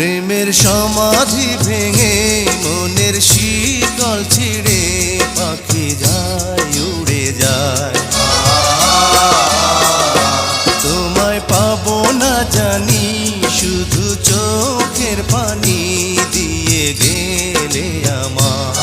প্রেমের সমাধি ভেঙে মনের শীতল ছিঁড়ে পাখি যায়, উড়ে যায়। তোমায় পাবো না জানি, শুধু চোখের পানি দিয়ে গেলে আমার।